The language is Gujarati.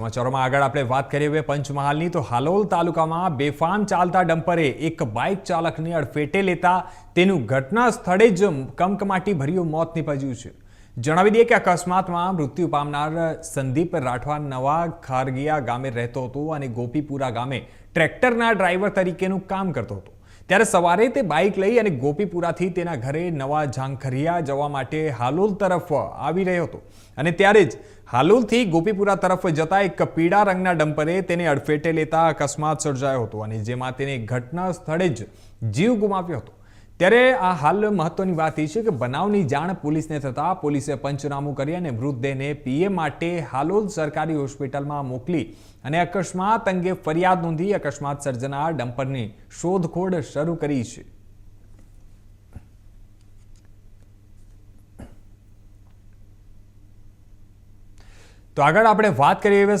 સમાચારોમાં આગળ આપણે વાત કરીએ હવે પંચમહાલની, તો હાલોલ તાલુકામાં બેફામ ચાલતા ડમ્પરે એક બાઇક ચાલકને અડફેટે લેતા તેનું ઘટના સ્થળે જ કમકમાટી ભર્યું મોત નીપજ્યું છે. જણાવી દઈએ કે અકસ્માતમાં મૃત્યુ પામનાર સંદીપ રાઠવા નવા ખારગિયા ગામે રહેતો હતો અને ગોપીપુરા ગામે ટ્રેક્ટરના ડ્રાઈવર તરીકેનું કામ કરતો હતો. ત્યારે સવારે તે બાઇક લઈ અને ગોપીપુરાથી તેના ઘરે નવા ઝાંખરિયા જવા માટે હાલોલ તરફ આવી રહ્યો હતો. અને ત્યારે જ હાલોલથી ગોપીપુરા તરફ જતા એક પીળા રંગના ડમ્પરે તેને અડફેટે લેતા અકસ્માત સર્જાયો હતો અને જેમાં તેને ઘટના સ્થળે જ જીવ ગુમાવ્યો હતો. ત્યારે આ હાલ મહત્વની વાત એ છે કે બનાવની જાણ પોલીસને થતાં પોલીસે પંચનામું કરી અને મૃતદેહને પીએમ માટે હાલોલ સરકારી હોસ્પિટલમાં મોકલી અને અકસ્માત અંગે ફરિયાદ નોંધી અકસ્માત સર્જનાર ડમ્પરની શોધખોળ શરૂ કરી છે. તો આગળ આપણે વાત કરીએ